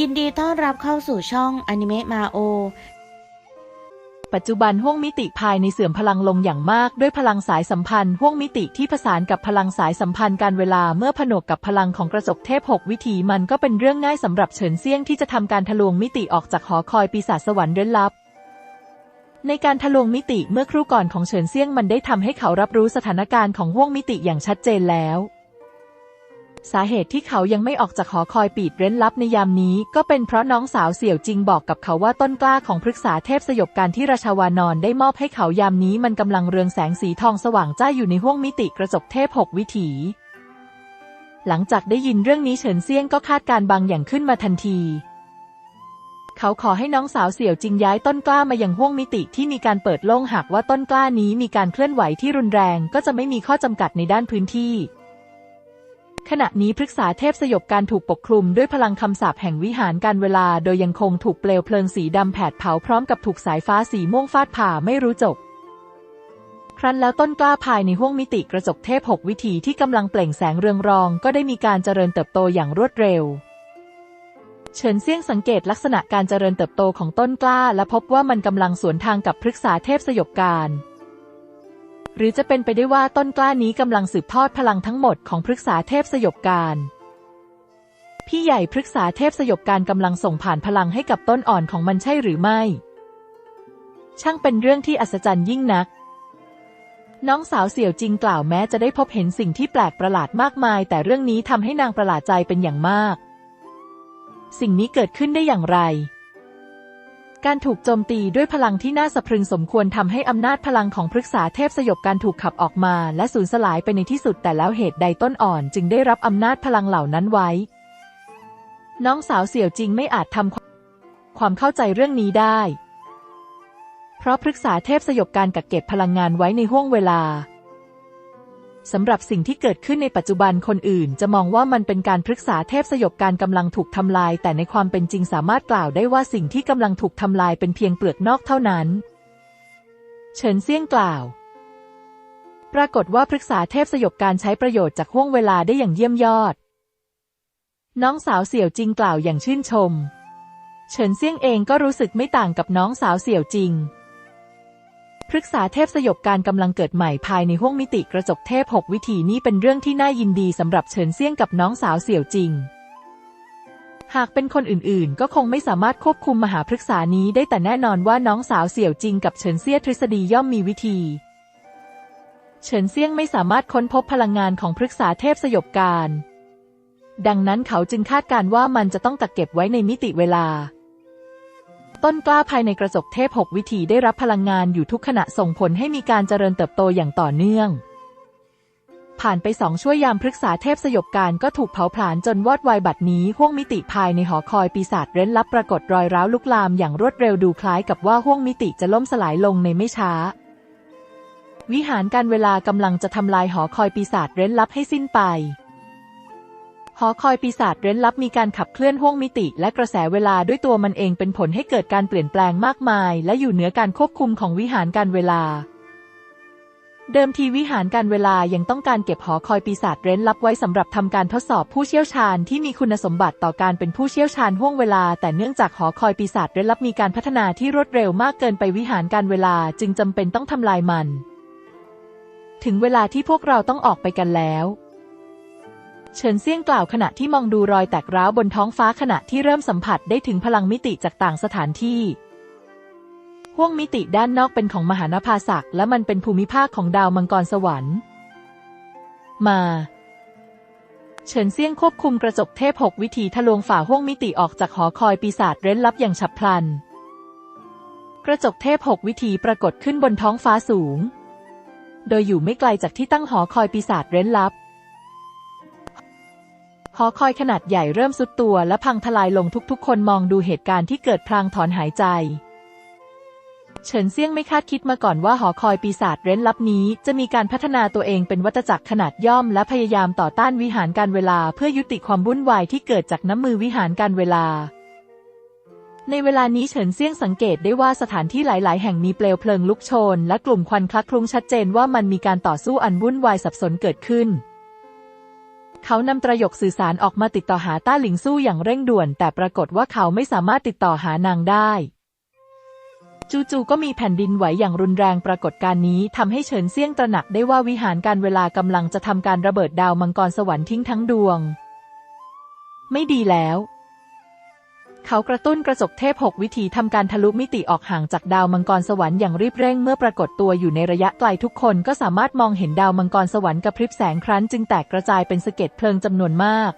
ยินดีต้อนรับเข้าสู่ช่องอนิเมะมาโอ ปัจจุบันห้วงมิติภายในเสื่อมพลังลงอย่างมากด้วยพลังสายสัมพันธ์ห้วงมิติที่ผสานกับพลังสายสัมพันธ์การเวลาเมื่อผนวกกับพลังของกระจกเทพหกวิธีมันก็เป็นเรื่องง่ายสำหรับเฉินเซี่ยงที่จะทำการทะลวงมิติออกจากหอคอยปีศาจสวรรค์เร้นลับ ในการทะลวงมิติเมื่อครู่ก่อนของเฉินเซี่ยงมันได้ทำให้เขารับรู้สถานการณ์ของห้วงมิติอย่างชัดเจนแล้ว สาเหตุที่เขายังไม่ออกจากหอคอยปีดเร้นลับในยามนี้ ก็เป็นเพราะน้องสาวเสี่ยวจริงบอกกับเขาว่าต้นกล้าของพฤกษาเทพสยบการที่ราชาวานอนได้มอบให้เขายามนี้มันกำลังเรืองแสงสีทองสว่างจ้าอยู่ในห้วงมิติกระจกเทพหกวิถี หลังจากได้ยินเรื่องนี้เฉินเซียงก็คาดการบางอย่างขึ้นมาทันที เขาขอให้น้องสาวเสี่ยวจริงย้ายต้นกล้ามายังห้วงมิติที่มีการเปิดโล่งหากว่าต้นกล้านี้มีการเคลื่อนไหวที่รุนแรงก็จะไม่มีข้อจำกัดในด้านพื้นที่ ขณะนี้พฤกษาเทพสยบการถูกปกคลุมด้วยพลังคำสาปแห่งวิหารการเวลา โดยยังคงถูกเปลวเพลิงสีดำแผดเผาพร้อมกับถูกสายฟ้าสีม่วงฟาดผ่าไม่รู้จบ ครั้นแล้วต้นกล้าภายในห้วงมิติกระจกเทพหกวิถีที่กำลังเปล่งแสงเรืองรอง ก็ได้มีการเจริญเติบโตอย่างรวดเร็ว เฉินเซี่ยงสังเกตลักษณะการเจริญเติบโตของต้นกล้า และพบว่ามันกำลังสวนทางกับพฤกษาเทพสยบการ หรือจะเป็นไปได้ว่าต้นกล้านี้กำลังสืบทอดพลังทั้งหมดของพฤกษาเทพสยบการพี่ใหญ่พฤกษาเทพสยบการกำลังส่งผ่านพลังให้กับต้นอ่อนของมันใช่หรือไม่ ช่างเป็นเรื่องที่อัศจรรย์ยิ่งนัก น้องสาวเสี่ยวจริงกล่าวแม้จะได้พบเห็นสิ่งที่แปลกประหลาดมากมาย แต่เรื่องนี้ทำให้นางประหลาดใจเป็นอย่างมาก สิ่งนี้เกิดขึ้นได้อย่างไร การถูกโจมตีด้วยพลังที่น่าสะพรึงสมควรทำให้อำนาจพลังของพฤกษาเทพสยบการถูกขับออกมาและสูญสลายไปในที่สุดแต่แล้วเหตุใดต้นอ่อนจึงได้รับอำนาจพลังเหล่านั้นไว้ น้องสาวเสี่ยวจริงไม่อาจทำความเข้าใจเรื่องนี้ได้ เพราะพฤกษาเทพสยบการกักเก็บพลังงานไว้ในห้วงเวลา สำหรับสิ่งที่เกิดขึ้นในปัจจุบันคนอื่น จะมองว่ามันเป็นการพฤกษาเทพสยบการกำลังถูกทำลาย แต่ในความเป็นจริงสามารถกล่าวได้ว่าสิ่งที่กำลังถูกทำลายเป็นเพียงเปลือกนอกเท่านั้น เฉินเซี่ยงกล่าว ปรากฏว่าพฤกษาเทพสยบการใช้ประโยชน์จากห่วงเวลาได้อย่างเยี่ยมยอด น้องสาวเสี่ยวจริงกล่าวอย่างชื่นชม เฉินเซี่ยงเองก็รู้สึกไม่ต่างกับน้องสาวเสี่ยวจริง พฤกษาเทพสยบการกำลังเกิดใหม่ภายในห้วงมิติกระจกเทพหกวิถีนี้เป็นเรื่องที่น่ายินดีสำหรับเฉินเซี่ยงกับน้องสาวเสี่ยวจริง หากเป็นคนอื่นๆ ก็คงไม่สามารถควบคุมมหาพฤกษานี้ได้แต่แน่นอนว่าน้องสาวเสี่ยวจริงกับเฉินเซี่ยทฤษฎีย่อมมีวิธี เฉินเซี่ยงไม่สามารถค้นพบพลังงานของพฤกษาเทพสยบการ ดังนั้นเขาจึงคาดการว่ามันจะต้องกักเก็บไว้ในมิติเวลา ต้นกล้าภายในกระจกเทพหกวิถีได้รับพลังงานอยู่ทุกขณะส่งผลให้มีการเจริญเติบโตอย่างต่อเนื่อง ผ่านไปสองชั่วยามพฤกษาเทพสยบการก็ถูกเผาผลาญจนวอดวายบัดนี้ห้วงมิติภายในหอคอยปีศาจเร้นลับปรากฏรอยร้าวลุกลามอย่างรวดเร็วดูคล้ายกับว่าห้วงมิติจะล่มสลายลงในไม่ช้า วิหารการเวลากำลังจะทำลายหอคอยปีศาจเร้นลับให้สิ้นไป อคอยปีศาจเร้นลับมีการขับเคลื่อนห้วงมิติ และกระแสเวลาด้วยตัวมันเองเป็นผลให้เกิดการเปลี่ยนแปลงมากมาย และอยู่เหนือการควบคุมของวิหารการเวลา เดิมทีวิหารการเวลายังต้องการเก็บหอคอยปีศาจเร้นลับไว้สำหรับทำการทดสอบผู้เชี่ยวชาญที่มีคุณสมบัติต่อการเป็นผู้เชี่ยวชาญห่วงเวลา แต่เนื่องจากหอคอยปีศาจเร้นลับมีการพัฒนาที่รวดเร็วมากเกินไปวิหารการเวลาจึงจำเป็นต้องทำลายมัน ถึงเวลาที่พวกเราต้องออกไปกันแล้ว เฉินเซี่ยงกล่าวขณะที่มองดูรอยแตกร้าวบนท้องฟ้าขณะที่เริ่มสัมผัสได้ถึงพลังมิติจากต่างสถานที่ห้วงมิติด้านนอกเป็นของมหานภาศักและมันเป็นภูมิภาคของดาวมังกรสวรรค์ มาเฉินเซี่ยงควบคุมกระจกเทพหกวิธีทะลวงฝ่าห้วงมิติออกจากหอคอยปีศาจเร้นลับอย่างฉับพลัน กระจกเทพหกวิธีปรากฏขึ้นบนท้องฟ้าสูง โดยอยู่ไม่ไกลจากที่ตั้งหอคอยปีศาจเร้นลับ หอคอยขนาดใหญ่เริ่มสุดตัวและพังทลายลงทุกๆ คนมองดูเหตุการณ์ที่เกิดพลางถอนหายใจเฉินเซี่ยงไม่คาดคิดมาก่อนว่าหอคอยปีศาจเร้นลับนี้ จะมีการพัฒนาตัวเองเป็นวัตจักรขนาดย่อม และพยายามต่อต้านวิหารการเวลาเพื่อยุติความวุ่นวายที่เกิดจากน้ำมือวิหารการเวลา ในเวลานี้เฉินเซี่ยงสังเกตได้ว่าสถานที่หลาย ๆ แห่งมีเปลวเพลิงลุกโชน และกลุ่มควันคลักคลุ้งชัดเจนว่ามันมีการต่อสู้อันวุ่นวายสับสนเกิดขึ้น เขานำประโยคสื่อสารออกมาติดต่อหาต้าหลิงสู้อย่างเร่งด่วน แต่ปรากฏว่าเขาไม่สามารถติดต่อหานางได้ จู่ๆก็มีแผ่นดินไหวอย่างรุนแรงปรากฏการณ์นี้ทำให้เฉินเซี่ยงตระหนักได้ว่าวิหารการเวลากำลังจะทำการระเบิดดาวมังกรสวรรค์ทิ้งทั้งดวง ไม่ดีแล้ว เขากระตุ้นกระจกเทพหกวิธีทำการทะลุมิติออกห่างจากดาวมังกรสวรรค์อย่างรีบเร่งเมื่อปรากฏตัวอยู่ในระยะไกลทุกคนก็สามารถมองเห็นดาวมังกรสวรรค์กระพริบแสงครั้นจึงแตกกระจายเป็นสะเก็ดเพลิงจำนวนมาก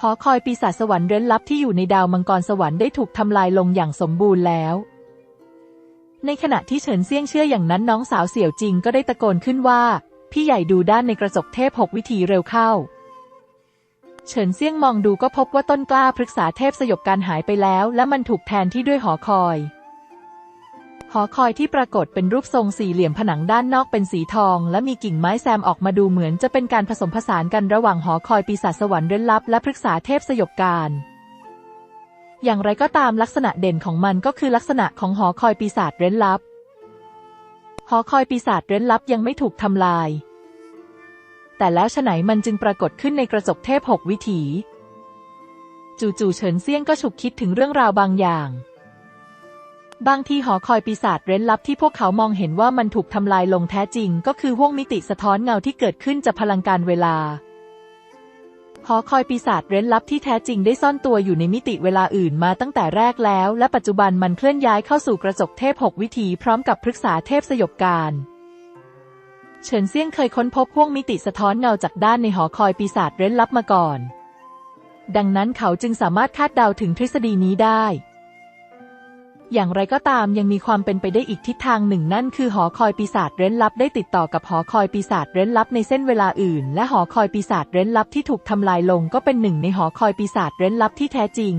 หอคอยปีศาจสวรรค์เร้นลับที่อยู่ในดาวมังกรสวรรค์ได้ถูกทำลายลงอย่างสมบูรณ์แล้ว ในขณะที่เฉินเซี่ยงเชื่ออย่างนั้นน้องสาวเสี่ยวจริงก็ได้ตะโกนขึ้นว่า พี่ใหญ่ดูด้านในกระจกเทพหกวิธีเร็วเข้า เฉินเซี่ยงมองดูก็พบว่าต้นกล้าพฤกษาเทพสยบการหายไปแล้ว และมันถูกแทนที่ด้วยหอคอย หอคอยที่ปรากฏเป็นรูปทรงสี่เหลี่ยมผนังด้านนอกเป็นสีทอง และมีกิ่งไม้แซมออกมาดูเหมือนจะเป็นการผสมผสานกันระหว่างหอคอยปีศาจสวรรค์เร้นลับและพฤกษาเทพสยบการอย่างไรก็ตามลักษณะเด่นของมันก็คือลักษณะของหอคอยปีศาจเร้นลับ หอคอยปีศาจเร้นลับยังไม่ถูกทำลาย แต่แล้วฉไหนมันจึงปรากฏขึ้นในกระจกเทพหกวิถี จู่ๆเฉินเซียงก็ฉุกคิดถึงเรื่องราวบางอย่าง บางทีหอคอยปีศาจเร้นลับที่พวกเขามองเห็นว่ามันถูกทำลายลงแท้จริง ก็คือห้วงมิติสะท้อนเงาที่เกิดขึ้นจากพลังการเวลาหอคอยปีศาจเร้นลับที่แท้จริงได้ซ่อนตัวอยู่ในมิติเวลาอื่นมาตั้งแต่แรกแล้ว และปัจจุบันมันเคลื่อนย้ายเข้าสู่กระจกเทพหกวิถีพร้อมกับพฤกษาเทพสยบการ เฉินเซี่ยงเคยค้นพบห้วงมิติสะท้อนเงาจากด้านในหอคอยปีศาจเร้นลับมาก่อน ดังนั้นเขาจึงสามารถคาดเดาถึงทฤษฎีนี้ได้ อย่างไรก็ตามยังมีความเป็นไปได้อีกทิศทางหนึ่งนั่นคือหอคอยปีศาจเร้นลับได้ติดต่อกับหอคอยปีศาจเร้นลับในเส้นเวลาอื่น และหอคอยปีศาจเร้นลับที่ถูกทำลายลงก็เป็นหนึ่งในหอคอยปีศาจเร้นลับที่แท้จริง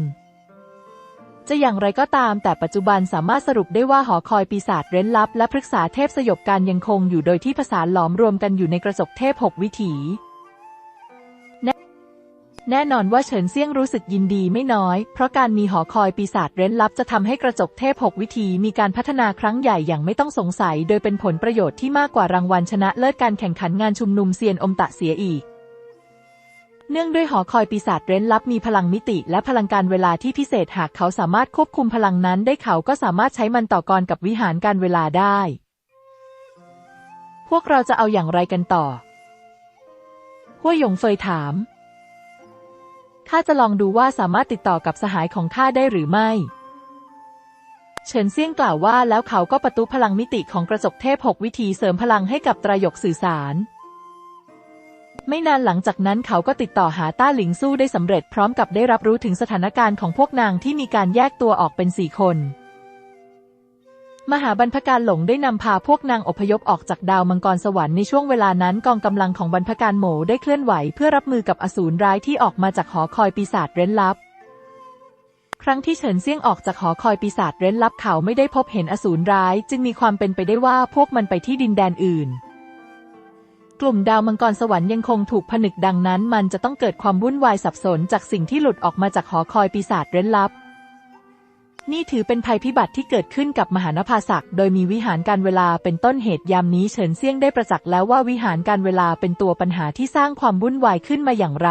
จะอย่างไรก็ตามแต่ปัจจุบันสามารถสรุปได้ว่าหอคอยปีศาจเร้นลับ และพฤกษาเทพสยบการยังคงอยู่โดยที่ผสานหลอมรวมกันอยู่ในกระจกเทพหกวิถีแน่นอนว่าเฉินเซี่ยงรู้สึกยินดีไม่น้อย เพราะการมีหอคอยปีศาจเร้นลับจะทำให้กระจกเทพหกวิธีมีการพัฒนาครั้งใหญ่อย่างไม่ต้องสงสัย โดยเป็นผลประโยชน์ที่มากกว่ารางวัลชนะเลิศการแข่งขันงานชุมนุมเซียนอมตะเสียอีก เนื่องด้วยหอคอยปีศาจเร้นลับมีพลังมิติและพลังการเวลาที่พิเศษหากเขาสามารถควบคุมพลังนั้นได้เขาก็สามารถใช้มันต่อกรกับวิหารการเวลาได้ พวกเราจะเอาอย่างไรกันต่อหัวหยงเฟยถาม ข้าจะลองดูว่าสามารถติดต่อกับสหายของข้าได้หรือไม่ เฉินเซี่ยงกล่าวว่าแล้วเขาก็ประตูพลังมิติของกระจกเทพหกวิธีเสริมพลังให้กับตรายกสื่อสาร ไม่นานหลังจากนั้นเขาก็ติดต่อหาต้าหลิงสู้ได้สำเร็จพร้อมกับได้รับรู้ถึงสถานการณ์ของพวกนางที่มีการแยกตัวออกเป็นสี่คน มหาบรรพการหลงได้นำพาพวกนางอพยพออกจากดาวมังกรสวรรค์ในช่วงเวลานั้นกองกำลังของบรรพการโหมได้เคลื่อนไหวเพื่อรับมือกับอสูรร้ายที่ออกมาจากหอคอยปีศาจเร้นลับครั้งที่เฉินเซี่ยงออกจากหอคอยปีศาจเร้นลับเขาไม่ได้พบเห็นอสูรร้าย จึงมีความเป็นไปได้ว่าพวกมันไปที่ดินแดนอื่น กลุ่มดาวมังกรสวรรค์ยังคงถูกผนึกดังนั้น มันจะต้องเกิดความวุ่นวายสับสนจากสิ่งที่หลุดออกมาจากหอคอยปีศาจเร้นลับ นี่ถือเป็นภัยพิบัติที่เกิดขึ้นกับมหานภาศักโดยมีวิหารการเวลาเป็นต้นเหตุยามนี้เฉินเซี่ยงได้ประจักษ์แล้วว่าวิหารการเวลาเป็นตัวปัญหาที่สร้างความวุ่นวายขึ้นมาอย่างไร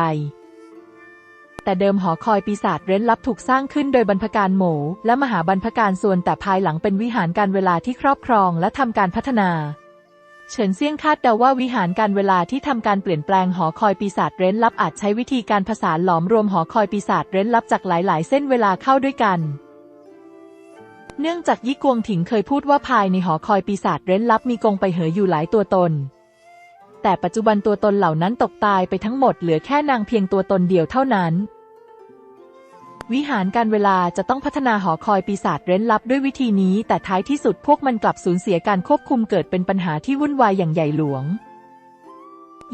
แต่เดิมหอคอยปีศาจเร้นลับถูกสร้างขึ้นโดยบรรพการโหมและมหาบรรพการส่วนแต่ภายหลังเป็นวิหารการเวลาที่ครอบครองและทำการพัฒนา เฉินเซี่ยงคาดเดาว่าวิหารการเวลาที่ทำการเปลี่ยนแปลงหอคอยปีศาจเร้นลับอาจใช้วิธีการผสานหลอมรวมหอคอยปีศาจเร้นลับจากหลาย ๆ เส้นเวลาเข้าด้วยกัน เนื่องจากยี่กวงถิงเคยพูดว่าภายในหอคอยปีศาจเร้นลับมีกงไปเหออยู่หลายตัวตน แต่ปัจจุบันตัวตนเหล่านั้นตกตายไปทั้งหมดเหลือแค่นางเพียงตัวตนเดียวเท่านั้น วิหารการเวลาจะต้องพัฒนาหอคอยปีศาจเร้นลับด้วยวิธีนี้ แต่ท้ายที่สุดพวกมันกลับสูญเสียการควบคุมเกิดเป็นปัญหาที่วุ่นวายอย่างใหญ่หลวง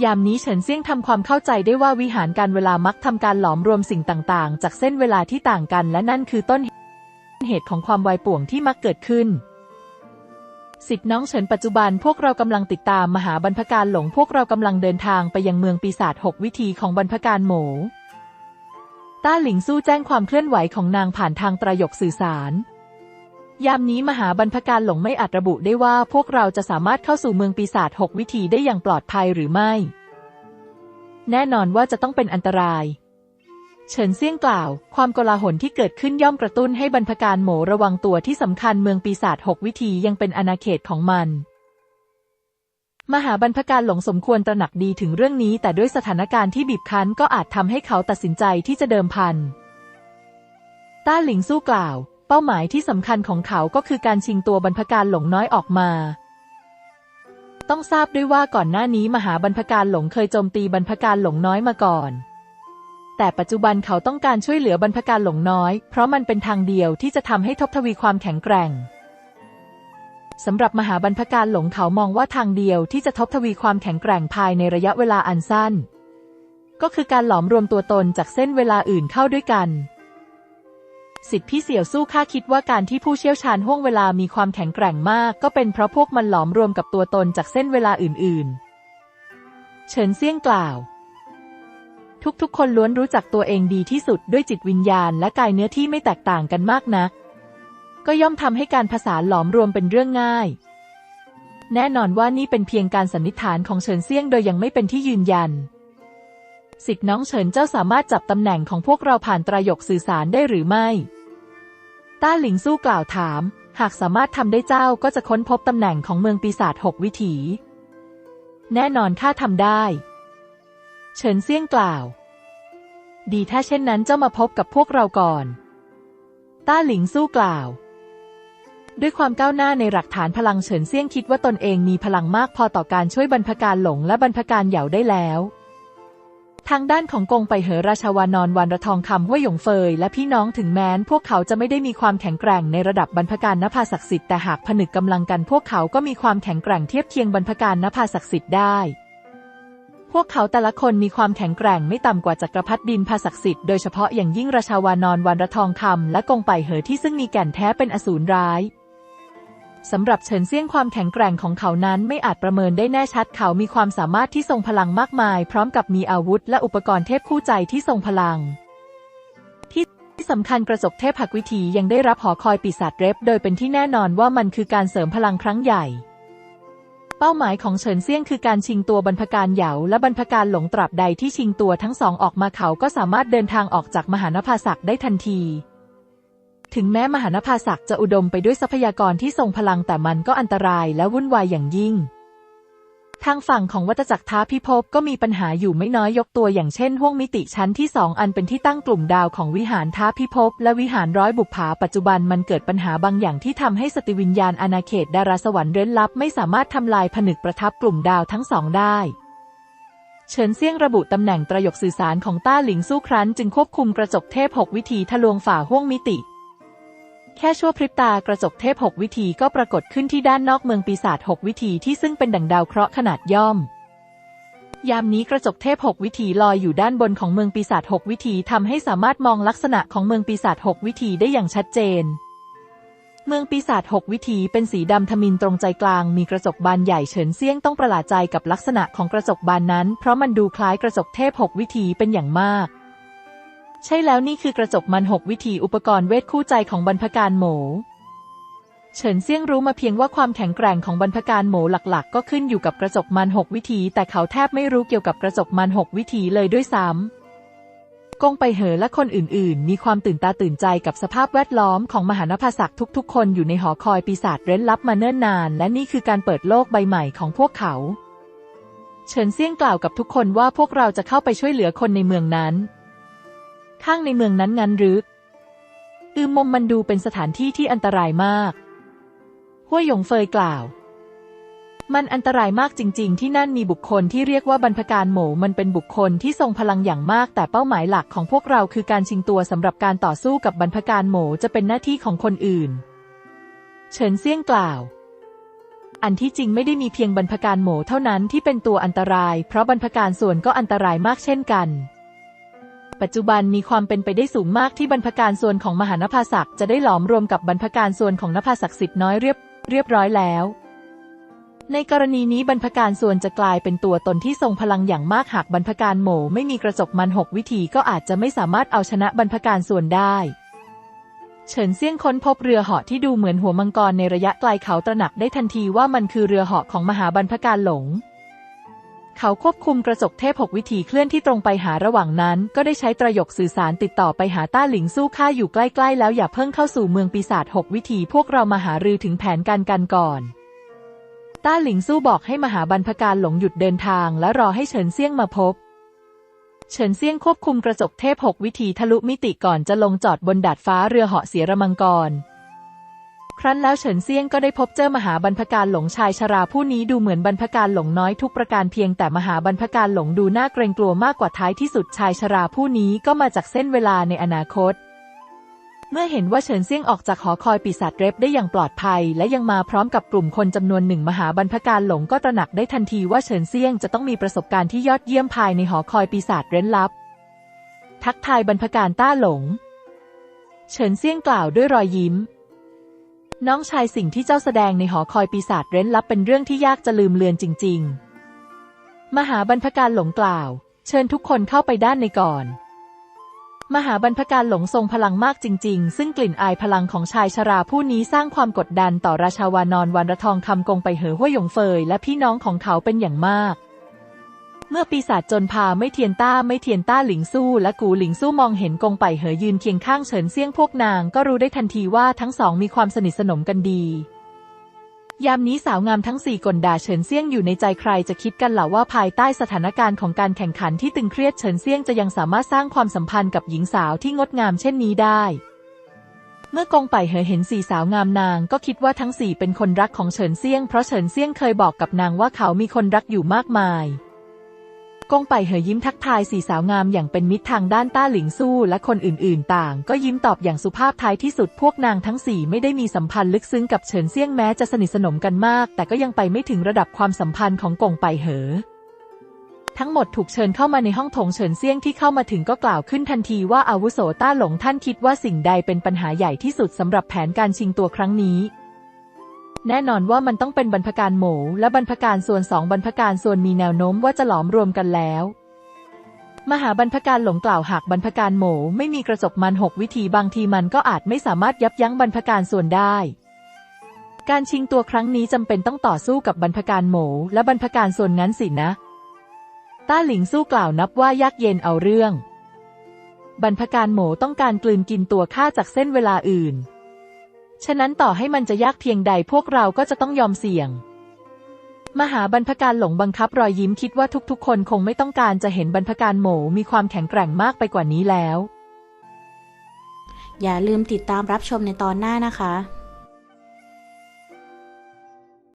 ยามนี้เฉินเซี่ยงทำความเข้าใจได้ว่าวิหารการเวลามักทำการหลอมรวมสิ่งต่างๆ จากเส้นเวลาที่ต่างกันและนั่นคือต้นเหตุของความวายป่วงที่มักเกิดขึ้นสิทธิ์น้องเฉินปัจจุบันพวกเรากำลังติดตามมหาบรรพการหลงพวกเรากำลังเดินทางไปยังเมืองปีศาจหกวิธีของบรรพการหมู ต้าหลิงสู้แจ้งความเคลื่อนไหวของนางผ่านทางตรายกสื่อสาร ยามนี้มหาบรรพการหลงไม่อาจระบุได้ว่าพวกเราจะสามารถเข้าสู่เมืองปีศาจหกวิธีได้อย่างปลอดภัยหรือไม่ แน่นอนว่าจะต้องเป็นอันตราย เฉินเซี่ยงกล่าว ความโกลาหลที่เกิดขึ้นย่อมกระตุ้นให้บรรพการโหมระวังตัวที่สำคัญเมืองปีศาจหกวิธียังเป็นอาณาเขตของมัน มหาบรรพการหลงสมควรตระหนักดีถึงเรื่องนี้ แต่ด้วยสถานการณ์ที่บีบคั้นก็อาจทำให้เขาตัดสินใจที่จะเดิมพัน ต้าหลิงสู้กล่าว เป้าหมายที่สำคัญของเขาก็คือการชิงตัวบรรพการหลงน้อยออกมา ต้องทราบด้วยว่าก่อนหน้านี้มหาบรรพการหลงเคยโจมตีบรรพการหลงน้อยมาก่อน แต่ปัจจุบันเขาต้องการช่วยเหลือบรรพการหลงน้อย เพราะมันเป็นทางเดียวที่จะทำให้ทบทวีความแข็งแกร่ง สำหรับมหาบรรพการหลงเขามองว่าทางเดียวที่จะทบทวีความแข็งแกร่งภายในระยะเวลาอันสั้น ก็คือการหลอมรวมตัวตนจากเส้นเวลาอื่นเข้าด้วยกัน สิทธิพี่เสี่ยวสู้ข้าคิดว่าการที่ผู้เชี่ยวชาญห่วงเวลามีความแข็งแกร่งมาก ก็เป็นเพราะพวกมันหลอมรวมกับตัวตนจากเส้นเวลาอื่น ๆ เฉินเซี่ยงกล่าว ทุกๆ คนล้วนรู้จักตัวเองดีที่สุดด้วยจิตวิญญาณและกายเนื้อที่ไม่แตกต่างกันมากนัก ก็ย่อมทำให้การผสานหลอมรวมเป็นเรื่องง่าย แน่นอนว่านี่เป็นเพียงการสันนิษฐานของเฉินเซี่ยงโดยยังไม่เป็นที่ยืนยันสิทธิน้องเฉินเจ้าสามารถจับตำแหน่งของพวกเราผ่านตรายกสื่อสารได้หรือไม่ ต้าหลิงสู้กล่าวถาม หากสามารถทำได้เจ้าก็จะค้นพบตำแหน่งของเมืองปีศาจหกวิถี แน่นอนข้าทำได้ เฉินเซี่ยงกล่าว ดีถ้าเช่นนั้นเจ้ามาพบกับพวกเราก่อน ต้าหลิงสู้กล่าว ด้วยความก้าวหน้าในหลักฐานพลังเฉินเซี่ยงคิดว่าตนเองมีพลังมากพอต่อการช่วยบรรพการหลงและบรรพการเหยาได้แล้ว ทางด้านของกงไปเหอราชาวานอนวันระทองคำห้วยหยงเฟยและพี่น้องถึงแม้นพวกเขาจะไม่ได้มีความแข็งแกร่งในระดับบรรพการนภาศักดิ์สิทธิ์แต่หากผนึกกำลังกันพวกเขาก็มีความแข็งแกร่งเทียบเคียงบรรพการนภาศักดิ์สิทธิ์ได้พวกเขาแต่ละคนมีความแข็งแกร่งไม่ต่ำกว่าจักรพรรดิดินภาศักดิ์สิทธิ์โดยเฉพาะอย่างยิ่งราชาวานอนวันระทองคำและกงไปเหอที่ซึ่งมีแก่นแท้เป็นอสูรร้าย สำหรับเฉินเซี่ยงความแข็งแกร่งของเขานั้นไม่อาจประเมินได้แน่ชัดเขามีความสามารถที่ทรงพลังมากมาย พร้อมกับมีอาวุธและอุปกรณ์เทพคู่ใจที่ทรงพลัง ที่สำคัญกระจกเทพหักวิถียังได้รับหอคอยปีศาจเรฟโดยเป็นที่แน่นอนว่ามันคือการเสริมพลังครั้งใหญ่ เป้าหมายของเฉินเซี่ยงคือการชิงตัวบรรพการเหยาและบรรพการหลงตราบใดที่ชิงตัวทั้งสองออกมาเขาก็สามารถเดินทางออกจากมหานภาศักได้ทันที ถึงแม้มหานภาศักจะอุดมไปด้วยทรัพยากรที่ทรงพลังแต่มันก็อันตรายและวุ่นวายอย่างยิ่ง ทางฝั่งของวัตจักรท้าพิภพก็มีปัญหาอยู่ไม่น้อยยกตัวอย่างเช่นห้วงมิติชั้นที่สองอันเป็นที่ตั้งกลุ่มดาวของวิหารท้าพิภพและวิหารร้อยบุปผาปัจจุบันมันเกิดปัญหาบางอย่างที่ทำให้สติวิญญาณอาณาเขตดาราสวรรค์เร้นลับไม่สามารถทำลายผนึกประทับกลุ่มดาวทั้งสองได้เฉินเซี่ยงระบุตำแหน่งประโยคสื่อสารของต้าหลิงสู้ครั้นจึงควบคุมกระจกเทพหกวิธีทะลวงฝ่าห้วงมิติ แค่ชั่วพริบตากระจกเทพหกวิธีก็ปรากฏขึ้นที่ด้านนอกเมืองปีศาจหกวิธีที่ซึ่งเป็นดั่งดาวเคราะห์ขนาดย่อม ยามนี้กระจกเทพหกวิถีลอยอยู่ด้านบนของเมืองปีศาจหกวิถีทำให้สามารถมองลักษณะของเมืองปีศาจหกวิถีได้อย่างชัดเจน เมืองปีศาจหกวิถีเป็นสีดำทมินตรงใจกลางมีกระจกบานใหญ่เฉินเซี่ยงต้องประหลาดใจกับลักษณะของกระจกบานนั้น เพราะมันดูคล้ายกระจกเทพหกวิถีเป็นอย่างมาก ใช่แล้วนี่คือกระจกมันหกวิถีอุปกรณ์เวทคู่ใจของบรรพการโหมเฉินเซี่ยงรู้มาเพียงว่าความแข็งแกร่งของบรรพการโหมหลักๆ ก็ขึ้นอยู่กับกระจกมันหกวิธี แต่เขาแทบไม่รู้เกี่ยวกับกระจกมันหกวิธีเลยด้วยซ้ำกงไปเหอและคนอื่นๆ มีความตื่นตาตื่นใจกับสภาพแวดล้อมของมหานภาศักดิ์ทุกๆ คนอยู่ในหอคอยปีศาจเร้นลับมาเนิ่นนาน และนี่คือการเปิดโลกใบใหม่ของพวกเขา เฉินเซี่ยงกล่าวกับทุกคนว่าพวกเราจะเข้าไปช่วยเหลือคนในเมืองนั้น ข้างในเมืองนั้นงั้นหรืออืมมมมันดูเป็นสถานที่ที่อันตรายมากห้วยหยงเฟยกล่าว มันอันตรายมากจริง ๆ ที่นั่นมีบุคคลที่เรียกว่าบรรพการหมูมันเป็นบุคคลที่ทรงพลังอย่างมาก แต่เป้าหมายหลักของพวกเราคือการชิงตัวสำหรับการต่อสู้กับบรรพการหมูจะเป็นหน้าที่ของคนอื่น เฉินเซี่ยงกล่าวอันที่จริงไม่ได้มีเพียงบรรพการหมูเท่านั้นที่เป็นตัวอันตราย เพราะบรรพการส่วนก็อันตรายมากเช่นกัน ปัจจุบันมีความเป็นไปได้สูงมากที่บรรพการส่วนของมหานภาศักดิ์จะได้หลอมรวมกับบรรพการส่วนของนภาศักดิ์สิทธิ์น้อยเรียบเรียบร้อยแล้ว ในกรณีนี้บรรพการส่วนจะกลายเป็นตัวตนที่ทรงพลังอย่างมากหากบรรพการโหมไม่มีกระจกมันหกวิธีก็อาจจะไม่สามารถเอาชนะบรรพการส่วนได้เฉินเซี่ยงค้นพบเรือเหาะที่ดูเหมือนหัวมังกรในระยะไกลเขาตระหนักได้ทันทีว่ามันคือเรือเหาะของมหาบรรพการหลง เขาควบคุมกระจกเทพหกวิธีเคลื่อนที่ตรงไปหาระหว่างนั้น ก็ได้ใช้ตรยกสื่อสารติดต่อไปหาต้าหลิงสู้ข้าอยู่ใกล้ๆ แล้วอย่าเพิ่งเข้าสู่เมืองปีศาจหกวิธีพวกเรามาหารือถึงแผนการกันก่อน ต้าหลิงสู้บอกให้มหาบรรพการหลงหยุดเดินทาง และรอให้เฉินเซี่ยงมาพบ เฉินเซี่ยงควบคุมกระจกเทพหกวิธีทะลุมิติก่อนจะลงจอดบนดาดฟ้าเรือเหาะเสียระมังกร ครั้นแล้วเฉินเซียงก็ได้พบเจอมหาบรรพการหลงชายชราผู้นี้ดูเหมือนบรรพการหลงน้อยทุกประการเพียงแต่มหาบรรพการหลงดูน่าเกรงกลัวมากกว่าท้ายที่สุดชายชราผู้นี้ก็มาจากเส้นเวลาในอนาคต เมื่อเห็นว่าเฉินเซียงออกจากหอคอยปีศาจเร็บได้อย่างปลอดภัย และยังมาพร้อมกับกลุ่มคนจำนวนหนึ่งมหาบรรพการหลงก็ตระหนักได้ทันทีว่าเฉินเซียงจะต้องมีประสบการณ์ที่ยอดเยี่ยมภายในหอคอยปีศาจเร้นลับ ทักทายบรรพการต้าหลง เฉินเซียงกล่าวด้วยรอยยิ้ม น้องชายสิ่งที่เจ้าแสดงในหอคอยปีศาจเร้นลับเป็นเรื่องที่ยากจะลืมเลือนจริง ๆ มหาบรรพการหลงกล่าว เชิญทุกคนเข้าไปด้านในก่อน มหาบรรพการหลงทรงพลังมากจริง ๆ ซึ่งกลิ่นอายพลังของชายชราผู้นี้สร้างความกดดันต่อราชาวานอนวันระทองคำกงไปเหอห้วยหยงเฟยและพี่น้องของเขาเป็นอย่างมาก เมื่อปีศาจจนพาไม่เทียนต้าไม่เทียนต้าหลิงสู้และกูหลิงสู้มองเห็นกงไปเหอยืนเคียงข้างเฉินเซี่ยงพวกนางก็รู้ได้ทันทีว่าทั้งสองมีความสนิทสนมกันดียามนี้สาวงามทั้งสี่กลด่าเฉินเซี่ยงอยู่ในใจใครจะคิดกันล่ะว่าภายใต้สถานการณ์ของการแข่งขันที่ตึงเครียดเฉินเซี่ยงจะยังสามารถสร้างความสัมพันธ์กับหญิงสาวที่งดงามเช่นนี้ได้ เมื่อกงไปเหอเห็นสี่สาวงามนางก็คิดว่าทั้งสี่เป็นคนรักของเฉินเซี่ยงเพราะเฉินเซี่ยงเคยบอกกับนางว่าเขามีคนรักอยู่มากมาย กงไปเหอยิ้มทักทายสี่สาวงามอย่างเป็นมิตรทางด้านต้าหลิงสู้และคนอื่นๆ ต่าง ก็ยิ้มตอบอย่างสุภาพท้ายที่สุดพวกนางทั้งสี่ไม่ได้มีสัมพันธ์ลึกซึ้งกับเฉินเซี่ยงแม้จะสนิทสนมกันมาก แต่ก็ยังไปไม่ถึงระดับความสัมพันธ์ของกงไปเหอทั้งหมดถูกเชิญเข้ามาในห้องโถงเฉินเซี่ยงที่เข้ามาถึงก็กล่าวขึ้นทันทีว่าอาวุโสต้าหลงท่านคิดว่าสิ่งใดเป็นปัญหาใหญ่ที่สุดสำหรับแผนการชิงตัวครั้งนี้ แน่นอนว่ามันต้องเป็นบรรพการหมูและบรรพการส่วนสองบรรพการส่วนมีแนวโน้มว่าจะหลอมรวมกันแล้ว มหาบรรพการหลงกล่าวหากบรรพการหมูไม่มีกระจกมันหกวิธีบางทีมันก็อาจไม่สามารถยับยั้งบรรพการส่วนได้ การชิงตัวครั้งนี้จำเป็นต้องต่อสู้กับบรรพการหมูและบรรพการส่วนนั้นสินะ ต้าหลิงสู้กล่าวนับว่ายากเย็นเอาเรื่อง บรรพการหมูต้องการกลืนกินตัวข้าจากเส้นเวลาอื่น ฉะนั้นต่อให้มันจะยากเพียงใดพวกเราก็จะต้องยอมเสี่ยง มหาบรรพการหลงบังคับรอยยิ้มคิดว่าทุกๆ คนคงไม่ต้องการจะเห็นบรรพการหมูมีความแข็งแกร่งมากไปกว่านี้แล้ว อย่าลืมติดตามรับชมในตอนหน้านะคะ